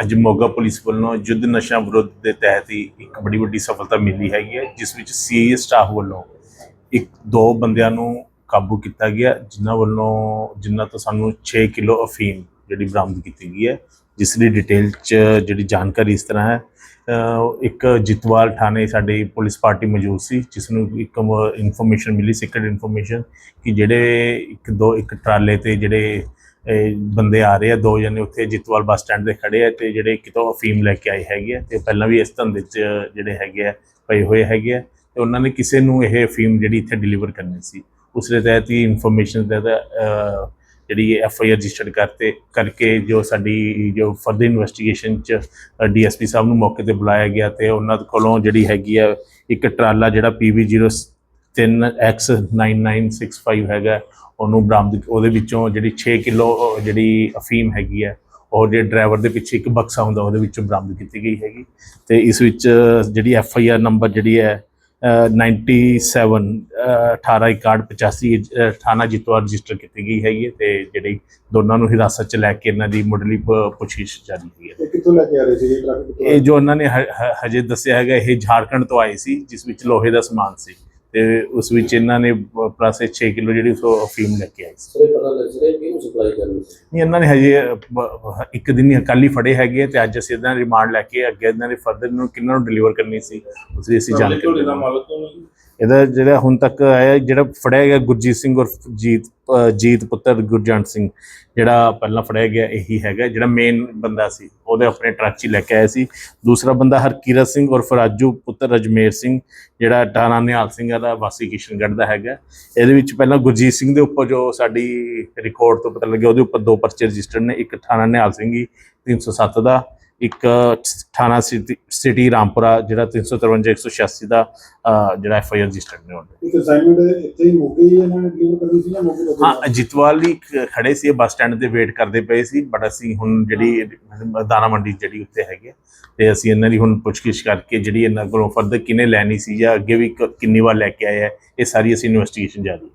ਅੱਜ ਮੋਗਾ ਪੁਲਿਸ ਵੱਲੋਂ ਯੁੱਧ ਨਸ਼ਾ ਵਿਰੁੱਧ ਦੇ ਤਹਿਤ ਹੀ ਇੱਕ ਬੜੀ ਵੱਡੀ ਸਫਲਤਾ ਮਿਲੀ ਹੈਗੀ ਹੈ, ਜਿਸ ਵਿੱਚ ਸੀਏ ਸਟਾਫ ਵੱਲੋਂ ਇੱਕ ਦੋ ਬੰਦਿਆਂ ਨੂੰ ਕਾਬੂ ਕੀਤਾ ਗਿਆ, ਜਿਨ੍ਹਾਂ ਵੱਲੋਂ ਜਿਨ੍ਹਾਂ ਤੋਂ ਸਾਨੂੰ 6 ਕਿਲੋ ਅਫੀਮ ਜਿਹੜੀ ਬਰਾਮਦ ਕੀਤੀ ਗਈ ਹੈ। ਜਿਸ ਦੀ ਡਿਟੇਲ ਚ ਜਿਹੜੀ ਜਾਣਕਾਰੀ ਇਸ ਤਰ੍ਹਾਂ ਹੈ ਇੱਕ ਜਿਤਵਾਲ ਥਾਣੇ ਸਾਡੀ ਪੁਲਿਸ ਪਾਰਟੀ ਮੌਜੂਦ ਸੀ, ਜਿਸ ਨੂੰ ਇੱਕ ਇਨਫੋਰਮੇਸ਼ਨ ਮਿਲੀ ਸੀਕ੍ਰੀਟ ਇਨਫੋਰਮੇਸ਼ਨ ਕਿ ਜਿਹੜੇ ਇੱਕ ਦੋ ਇੱਕ ਟਰਾਲੇ ਤੇ ਜਿਹੜੇ ਬੰਦੇ ਆ ਰਹੇ ਆ ਦੋ ਜਣੇ ਉੱਥੇ ਜਿੱਤਵਾਲ ਬੱਸ ਸਟੈਂਡ ਤੇ ਖੜੇ ਆ ਤੇ ਜਿਹੜੇ ਕਿਤੋਂ ਅਫੀਮ ਲੈ ਕੇ ਆਏ ਹੈਗੇ ਆ ਤੇ ਪਹਿਲਾਂ ਵੀ ਇਸ ਧੰਦੇ 'ਚ ਜਿਹੜੇ ਹੈਗੇ ਆ ਪਏ ਹੋਏ ਹੈਗੇ ਆ ਤੇ ਉਹਨਾਂ ਨੇ ਕਿਸੇ ਨੂੰ ਇਹ ਅਫੀਮ ਜਿਹੜੀ ਇੱਥੇ ਡਿਲੀਵਰ ਕਰਨੀ ਸੀ। ਉਸਦੇ ਤਹਿਤ ਹੀ ਇਨਫੋਰਮੇਸ਼ਨ ਦੇ ਤਹਿਤ, ਜਿਹੜੀ ਐਫ ਆਈ ਆਰ ਰਜਿਸਟਰ ਕਰਤੇ ਕਰਕੇ ਜੋ ਸਾਡੀ ਜੋ ਫਰਦਰ ਇਨਵੈਸਟੀਗੇਸ਼ਨ ਚ ਡੀਐਸਪੀ ਸਾਹਿਬ ਨੂੰ ਮੌਕੇ ਤੇ ਬੁਲਾਇਆ ਗਿਆ ਤੇ ਉਹਨਾਂ ਕੋਲੋਂ ਜਿਹੜੀ ਹੈਗੀ ਆ ਇੱਕ ਟਰਾਲਾ ਜਿਹੜਾ ਪੀਵੀ 03X9965 ਹੈਗਾ ਉਹਨੂੰ ਬਰਾਮਦ ਉਹਦੇ ਵਿੱਚੋਂ ਜਿਹੜੀ 6 ਕਿਲੋ ਜਿਹੜੀ ਅਫੀਮ ਹੈਗੀ ਹੈ ਉਹ ਜਿਹੜੇ ਡਰਾਈਵਰ ਦੇ ਪਿੱਛੇ ਇੱਕ ਬਕਸਾ ਹੁੰਦਾ ਉਹਦੇ ਵਿੱਚੋਂ ਬਰਾਮਦ ਕੀਤੀ ਗਈ ਹੈਗੀ। ਤੇ ਇਸ ਵਿੱਚ ਜਿਹੜੀ ਐਫ ਆਈ ਆਰ ਨੰਬਰ ਜਿਹੜੀ ਹੈ ਅਹ 97 ਅਹ 186185 ਅਹ ਥਾਣਾ ਜਿਤਵਾ ਰਜਿਸਟਰ ਕੀਤੀ ਗਈ ਹੈਗੀ ਤੇ ਜਿਹੜੀ ਦੋਨਾਂ ਨੂੰ ਹਿਰਾਸਤ ਚ ਲੈ ਕੇ ਇਹਨਾਂ ਦੀ ਮੁੱਢਲੀ ਪ- ਪੁੱਛਗਿੱਛ ਜਾਰੀ ਹੋਈ ਹੈ। ਕਿੱਥੋਂ ਲੈ ਕੇ ਆ ਰਹੇ ਸੀ ਇਹ ਜੋ ਉਹਨਾਂ ਨੇ ਹਜੇ ਦੱਸਿਆ ਹੈਗਾ ਇਹ ਝਾਰਖੰਡ ਤੋਂ ਆਏ ਸੀ ਜਿਸ ਵਿੱਚ ਲੋਹੇ ਦਾ ਸਮਾਨ ਸੀ। ਤੇ ਉਸ ਵਿੱਚ ਇਹਨਾਂ ਨੇ ਪਲੱਸ 6 ਕਿਲੋ ਜਿਹੜੀ ਸੋ ਅਫੀਮ ਲੈ ਕੇ ਆਏ ਸੀ। ਸਰੇ ਪਤਾ ਲੱਗ ਰਿਹਾ ਕਿ ਇਹਨੂੰ ਸਪਲਾਈ ਕਰਨੀ ਸੀ। ਨਹੀਂ, ਇਹਨਾਂ ਨੇ ਹਜੇ ਇੱਕ ਦਿਨ ਹੀ ਕੱਲ੍ਹ ਹੀ ਫੜੇ ਹੈਗੇ ਆ ਤੇ ਅੱਜ ਅਸੀਂ ਇਹਨਾਂ ਰਿਮਾਂਡ ਲੈ ਕੇ ਅੱਗੇ ਇਹਨਾਂ ਦੇ ਫਰਦਰ ਨੂੰ ਕਿੰਨਾਂ ਨੂੰ ਡਿਲੀਵਰ ਕਰਨੀ ਸੀ ਉਸ ਦੀ ਅਸੀਂ ਜਾਣਕਾਰੀ। ਮਾਲਕ ਤੋਂ ਨਹੀਂ ਇਹਦਾ ਜਿਹੜਾ ਹੁਣ ਤੱਕ ਆਇਆ, ਜਿਹੜਾ ਫੜਿਆ ਗਿਆ ਗੁਰਜੀਤ ਸਿੰਘ ਔਰ ਜੀਤ ਜੀਤ ਪੁੱਤਰ ਗੁਰਜੰਟ ਸਿੰਘ, ਜਿਹੜਾ ਪਹਿਲਾਂ ਫੜਿਆ ਗਿਆ ਇਹੀ ਹੈਗਾ, ਜਿਹੜਾ ਮੇਨ ਬੰਦਾ ਸੀ। ਉਹਦੇ ਆਪਣੇ ਟਰੱਕ 'ਚ ਲੈ ਕੇ ਆਇਆ ਸੀ। ਦੂਸਰਾ ਬੰਦਾ ਹਰਕੀਰਤ ਸਿੰਘ ਔਰ ਫਰਾਜੂ ਪੁੱਤਰ ਰਜਮੇਰ ਸਿੰਘ, ਜਿਹੜਾ ਟਾਣਾ ਨਿਹਾਲ ਸਿੰਘ ਦਾ ਵਾਸੀ ਕਿਸ਼ਨਗੜ੍ਹ ਦਾ ਹੈਗਾ। ਇਹਦੇ ਵਿੱਚ ਪਹਿਲਾਂ ਗੁਰਜੀਤ ਸਿੰਘ ਦੇ ਉੱਪਰ ਜੋ ਸਾਡੀ ਰਿਕਾਰਡ ਤੋਂ ਪਤਾ ਲੱਗਿਆ, ਉਹਦੇ ਉੱਪਰ ਦੋ ਪਰਚੇ ਰਜਿਸਟਰਡ ਨੇ, ਇੱਕ ਥਾਣਾ ਨਿਹਾਲ ਸਿੰਘ ਜੀ 307 ਦਾ। ਇੱਕ ਥਾਣਾ ਸਿਟੀ ਰਾਮਪੁਰਾ ਜਿਹੜਾ 353 186 ਦਾ ਜਿਹੜਾ ਐਫ ਆਈ ਆਰ ਰਜਿਸਟਰਡ ਨੇ ਉਹਦੇ। ਇੱਕ ਅਸਾਈਨਮੈਂਟ ਇੱਥੇ ਹੀ ਹੀ ਇਹਨਾਂ ਨੇ ਡਿਲੀਵਰ ਕਰਨੀ ਸੀ ਜਾਂ ਤੋਂ ਹਾਂ ਜਿਤਵਾਲ ਹੀ ਖ- ਖੜੇ ਸੀ ਬੱਸ ਸਟੈਂਡ ਤੇ ਵੇਟ ਕਰਦੇ ਪਏ ਸੀ ਬਟ ਅਸੀਂ ਹੁਣ ਜਿਹੜੀ ਦਾਣਾ ਮੰਡੀ ਜਿਹੜੀ ਉੱਤੇ ਹੈਗੀ ਤੇ ਅਸੀਂ ਇਹਨਾਂ ਦੀ ਹੁਣ ਪੁੱਛਗਿੱਛ ਕਰਕੇ ਜਿਹੜੀ ਇਹਨਾਂ ਕੋਲੋਂ ਫਰਦਰ ਕਿਨੇ ਲੈਣੀ ਸੀ ਜਾਂ ਅੱਗੇ ਵੀ ਕਿੰਨੀ ਵਾਰ ਲੈ ਕੇ ਆਏ ਆ ਇਹ ਸਾਰੀ ਅਸੀਂ ਇਨਵੈਸਟੀਗੇਸ਼ਨ ਜਾਰੀ ਹੈ।